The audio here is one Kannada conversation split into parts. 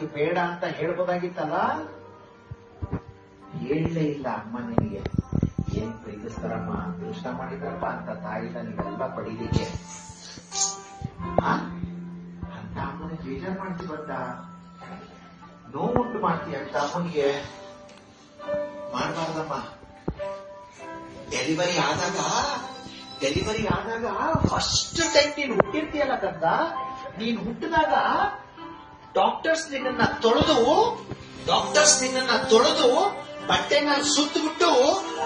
ಇದು ಬೇಡ ಅಂತ ಹೇಳ್ಬೋದಾಗಿತ್ತಲ್ಲ? ಹೇಳಲೇ ಇಲ್ಲ ಅಮ್ಮ ನಿನಗೆ. ಏನ್ ಪ್ರೀತಿಸ್ತಾರಮ್ಮ? ಅದೃಷ್ಟ ಮಾಡಿದ್ರಪ್ಪ ಅಂತ ತಾಯಿ ನನಗೆಲ್ಲ ಪಡೀಲಿಕ್ಕೆ? ಅಂತ ಅಮ್ಮನ ಬೇಜಾರ್ ಮಾಡ್ತಿ ಬಂದ. ನೋವುಂಟು ಮಾಡ್ತೀಯ ಅಂತ ಅಮ್ಮನಿಗೆ. ಮಾಡಬಾರ್ದಮ್ಮ. ಡೆಲಿವರಿ ಆದಾಗ ಡೆಲಿವರಿ ಆದಾಗ ಫಸ್ಟ್ ಟೈಮ್ ನೀನು ಹುಟ್ಟಿರ್ತೀಯಲ್ಲ ಕಂದ ನೀನ್ ಹುಟ್ಟಿದಾಗ ಡಾಕ್ಟರ್ಸ್ ನಿನ್ನ ತೊಳೆದು, ಡಾಕ್ಟರ್ಸ್ ನಿನ್ನ ತೊಳೆದು ಬಟ್ಟೆನ ಸುತ್ತಬಿಟ್ಟು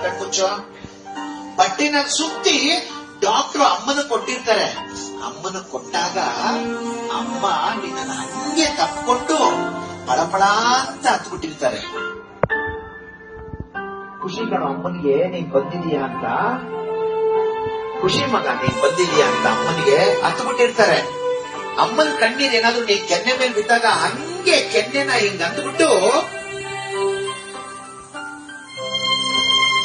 ಕಣ್ಮುಚ್ಚೋ ಬಟ್ಟೆನ ಸುತ್ತಿ ಡಾಕ್ಟರ್ ಅಮ್ಮನ ಕೊಟ್ಟಿರ್ತಾರೆ. ಅಮ್ಮನ ಕೊಟ್ಟಾಗ ಅಮ್ಮ ನಿನ್ನ ಹಂಗೆ ತಪ್ಪಿಕೊಂಡು ಪಳಪಳ ಅಂತ ಹತ್ಬಿಟ್ಟಿರ್ತಾರೆ. ಖುಷಿ ಕಣೋ, ಅಮ್ಮನಿಗೆ ನೀನ್ ಬಂದಿದೀಯ ಅಂತ? ಖುಷಿ ಮಗ, ನೀನ್ ಬಂದಿದೀಯ ಅಂತ ಅಮ್ಮನಿಗೆ ಹತ್ಬಿಟ್ಟಿರ್ತಾರೆ. ಅಮ್ಮನ ಕಣ್ಣೀರ್ ಏನಾದ್ರು ನೀನ್ ಕೆನ್ನೆ ಮೇಲೆ ಬಿದ್ದಾಗ ಹಂಗೆ ಕೆನ್ನೆನ ಹಿಂಗ್ ಅಂದ್ಬಿಟ್ಟು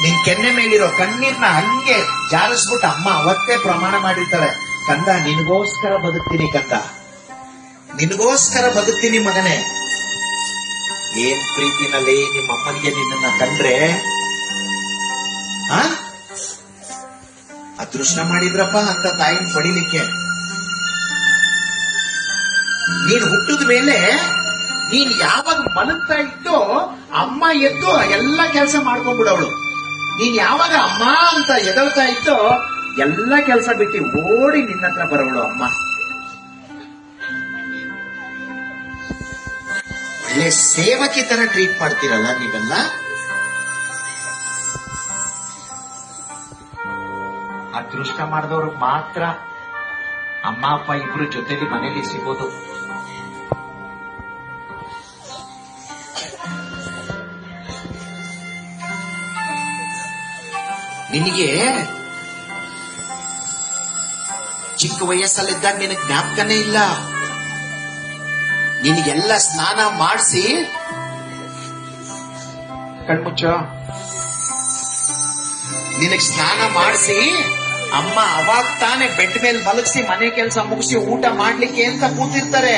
ನಿನ್ ಕೆನ್ನೆ ಮೇಲಿರೋ ಕಣ್ಣೀರ್ನ ಹಂಗೆ ಜಾರಿಸ್ಬಿಟ್ಟು ಅಮ್ಮ ಅವತ್ತೇ ಪ್ರಮಾಣ ಮಾಡಿರ್ತಾಳೆ. ಕಂದ, ನಿನಗೋಸ್ಕರ ಬದುಕ್ತೀನಿ ಕಂದ. ನಿನಗೋಸ್ಕರ ಬದುಕ್ತೀನಿ ಮಗನೇ. ಏನ್ ಪ್ರೀತಿನಲ್ಲಿ ನಿಮ್ಮ ಅಮ್ಮನಿಗೆ ನಿನ್ನನ್ನ ಕಂಡ್ರೆ ಆ? ಅದೃಷ್ಟ ಮಾಡಿದ್ರಪ್ಪ ಅಂತ ತಾಯಿನ ಪಡಿಲಿಕ್ಕೆ. ನೀನ್ ಹುಟ್ಟಿದ ಮೇಲೆ ನೀನ್ ಯಾವಾಗ ಮಲಗ್ತಾ ಇದ್ದೋ ಅಮ್ಮ ಎದ್ದು ಎಲ್ಲ ಕೆಲಸ ಮಾಡ್ಕೊಂಡ್ಬಿಡವಳು. ನೀನ್ ಯಾವಾಗ ಅಮ್ಮ ಅಂತ ಎದಳ್ತಾ ಇದ್ದೋ ಎಲ್ಲ ಕೆಲಸ ಬಿಟ್ಟು ಓಡಿ ನಿನ್ನ ಹತ್ರ ಬರೋಳು ಅಮ್ಮ. ಒಳ್ಳೆ ಸೇವಕಿ ತರ ಟ್ರೀಟ್ ಮಾಡ್ತೀರಲ್ಲ ನೀವೆಲ್ಲ? ಅದೃಷ್ಟ ಮಾಡಿದವ್ರು ಮಾತ್ರ. ಅಮ್ಮ, ಅಪ್ಪ ಇಬ್ರು ಜೊತೆಲಿ ಮನೇಲಿ ಸಿಗೋದು. ನಿನಗೆ ಚಿಕ್ಕ ವಯಸ್ಸಲ್ಲಿದ್ದಾಗ ನಿನಗೆ ಜ್ಞಾಪಕನೇ ಇಲ್ಲ. ನಿನಗೆಲ್ಲ ಸ್ನಾನ ಮಾಡಿಸಿ. ಕಣ್ಮುಚ್ಚ. ನಿನಗ್ ಸ್ನಾನ ಮಾಡಿಸಿ. ಅಮ್ಮ ಅವಾಗ ತಾನೆ ಬೆಡ್ ಮೇಲೆ ಮಲಗಿಸಿ ಮನೆ ಕೆಲಸ ಮುಗಿಸಿ ಊಟ ಮಾಡ್ಲಿಕ್ಕೆ ಅಂತ ಕೂತಿರ್ತಾರೆ.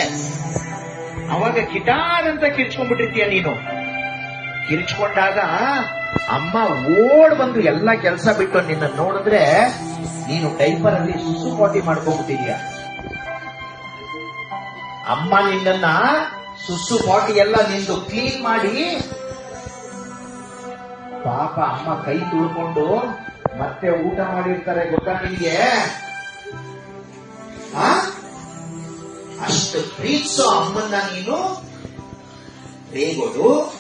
ಅವಾಗ ಕಿಟಾರ್ ಅಂತ ಕಿರ್ಚ್ಕೊಂಡ್ಬಿಟ್ಟಿರ್ತೀಯ ನೀನು. ಕಿರ್ಚ್ಕೊಂಡಾಗ ಅಮ್ಮ ಓಡ್ ಬಂದು ಎಲ್ಲ ಕೆಲಸ ಬಿಟ್ಟು ನಿನ್ನ ನೋಡಿದ್ರೆ ನೀನು ಟೈಪರ್ ಅಲ್ಲಿ ಸುಸು ಪಾಟಿ ಮಾಡ್ಕೊಂಡ್ಬಿಟ್ಟಿದ್ಯಾ? ಅಮ್ಮ ನಿನ್ನ ಸುಸು ಪಾಟಿ ಎಲ್ಲ ನಿಂದು ಕ್ಲೀನ್ ಮಾಡಿ ಪಾಪ ಅಮ್ಮ ಕೈ ತುಳ್ಕೊಂಡು ಮತ್ತೆ ಊಟ ಮಾಡಿರ್ತಾರೆ ಗೊತ್ತಾ ನಿನ್ಗೆ? ಅಷ್ಟು ಪ್ರೀತಿಸೋ ಅಮ್ಮನ್ನ ನೀನು. ರೇಗೋದು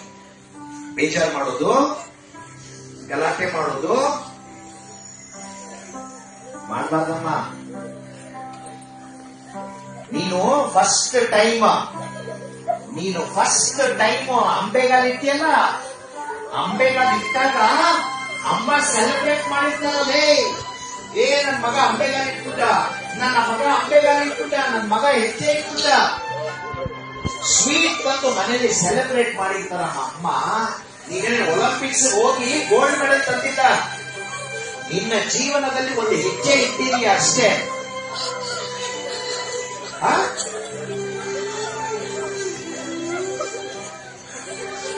ಬೇಜಾರು ಮಾಡೋದು. ಗಲಾಟೆ ಮಾಡೋದು ಮಾಡಬಾರ್ದಮ್ಮ. ನೀನು ಫಸ್ಟ್ ಟೈಮ್ ನೀನು ಫಸ್ಟ್ ಟೈಮ್ ಅಂಬೆಗಾಲ್ ಇಟ್ಟಿಯಲ್ಲ ಅಂಬೆಗಾಲ್ ಇಟ್ಟಾಗ ಅಮ್ಮ ಸೆಲೆಬ್ರೇಟ್ ಮಾಡಿದ್ದಲ್ಲೇ ಏ, ನನ್ ಮಗ ಅಂಬೆಗಾಲ್ ಇಟ್ಬಿಟ್ಟ ನನ್ನ ಮಗ ಅಂಬೆಗಾಲ್ ಇಟ್ಬಿಟ್ಟ ನನ್ ಮಗ ಹೆಜ್ಜೆ ಇಟ್ಬಿಟ್ಟ ಸ್ವೀಟ್ ಬಂದು ಮನೇಲಿ ಸೆಲೆಬ್ರೇಟ್ ಮಾಡಿರ್ತಾರಮ್ಮ ಅಮ್ಮ. ನೀವೇನೆ ಒಲಿಂಪಿಕ್ಸ್ ಹೋಗಿ ಗೋಲ್ಡ್ ಮೆಡಲ್ ತಂದಿಲ್ಲ ನಿನ್ನ ಜೀವನದಲ್ಲಿ ಒಂದು ಹೆಜ್ಜೆ ಇಟ್ಟಿದೀಯ ಅಷ್ಟೇ?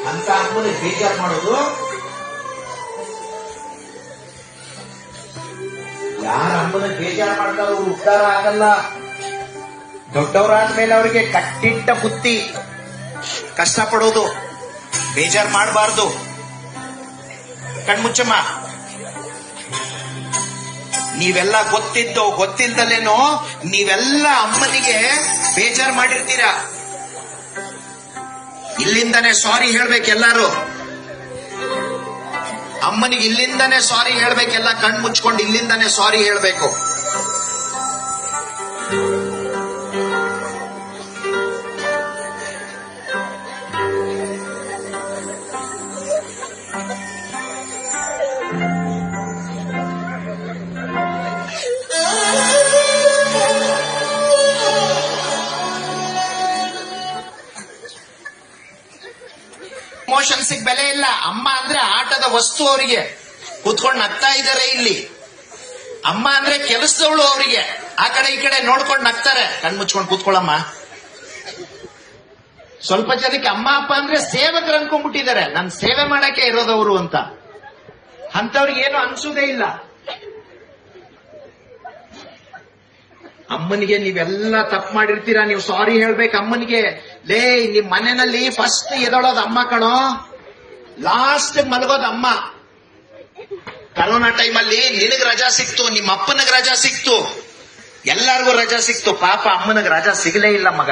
ಅಂತ ಅಮ್ಮನ ಬೇಜಾರ್ ಮಾಡೋದು? ಯಾರ ಅಮ್ಮನ ಬೇಜಾರ್ ಮಾಡ್ತಾರೋ ಅವ್ರು ಉದ್ಧಾರ ಆಗಲ್ಲ. ದೊಡ್ಡವರಾದ್ಮೇಲೆ ಅವರಿಗೆ ಕಟ್ಟಿಟ್ಟ ಬುತ್ತಿ ಕಷ್ಟಪಡೋದು. ಬೇಜಾರು ಮಾಡಬಾರ್ದು. ಕಣ್ಮುಚ್ಚಮ್ಮ, ನೀವೆಲ್ಲ ಗೊತ್ತಿದ್ದೋ ಗೊತ್ತಿಲ್ದಲೇನೋ ನೀವೆಲ್ಲ ಅಮ್ಮನಿಗೆ ಬೇಜಾರು ಮಾಡಿರ್ತೀರಾ? ಇಲ್ಲಿಂದಾನೆ ಸಾರಿ ಹೇಳ್ಬೇಕೆಲ್ಲಾರು ಅಮ್ಮನಿಗೆ ಇಲ್ಲಿಂದಾನೆ ಸಾರಿ ಹೇಳ್ಬೇಕೆಲ್ಲ ಕಣ್ ಮುಚ್ಕೊಂಡು ಇಲ್ಲಿಂದಾನೆ ಸಾರಿ ಹೇಳ್ಬೇಕು. ಇಮೋಷನ್ಸ್ ಬೆಲೆ ಇಲ್ಲ. ಅಮ್ಮ ಅಂದ್ರೆ ಆಟದ ವಸ್ತು ಅವರಿಗೆ. ಕೂತ್ಕೊಂಡು ನಗ್ತಾ ಇದ್ದಾರೆ ಇಲ್ಲಿ. ಅಮ್ಮ ಅಂದ್ರೆ ಕೆಲಸದವಳು ಅವರಿಗೆ. ಆ ಕಡೆ ಈ ಕಡೆ ನೋಡ್ಕೊಂಡು ನಗ್ತಾರೆ. ಕಣ್ ಮುಚ್ಕೊಂಡು ಕೂತ್ಕೊಳ್ಳಮ್ಮ. ಸ್ವಲ್ಪ ಜನಕ್ಕೆ ಅಮ್ಮ, ಅಪ್ಪ ಅಂದ್ರೆ ಸೇವಕರು ಅನ್ಕೊಂಡ್ಬಿಟ್ಟಿದ್ದಾರೆ. ನನ್ ಸೇವೆ ಮಾಡಕ್ಕೆ ಇರೋದವರು ಅಂತ. ಅಂತವ್ರಿಗೆ ಏನು ಅನ್ಸುದೇ ಇಲ್ಲ. ಅಮ್ಮನಿಗೆ ನೀವೆಲ್ಲ ತಪ್ಪು ಮಾಡಿರ್ತೀರಾ? ನೀವು ಸಾರಿ ಹೇಳ್ಬೇಕು ಅಮ್ಮನಿಗೆ. ಲೇ, ನಿಮ್ ಮನೆಯಲ್ಲಿ ಫಸ್ಟ್ ಎದೊಳೋದು ಅಮ್ಮ ಕಣೋ. ಲಾಸ್ಟ್ ಮಲಗೋದು ಅಮ್ಮ. ಕರೋನಾ ಟೈಮಲ್ಲಿ ನಿನಗ್ ರಜಾ ಸಿಕ್ತು ನಿಮ್ಮ ಅಪ್ಪನಿಗೆ ರಜಾ ಸಿಕ್ತು. ಎಲ್ಲಾರ್ಗೂ ರಜಾ ಸಿಕ್ತು. ಪಾಪ ಅಮ್ಮನಿಗೆ ರಜಾ ಸಿಗಲೇ ಇಲ್ಲ ಮಗ.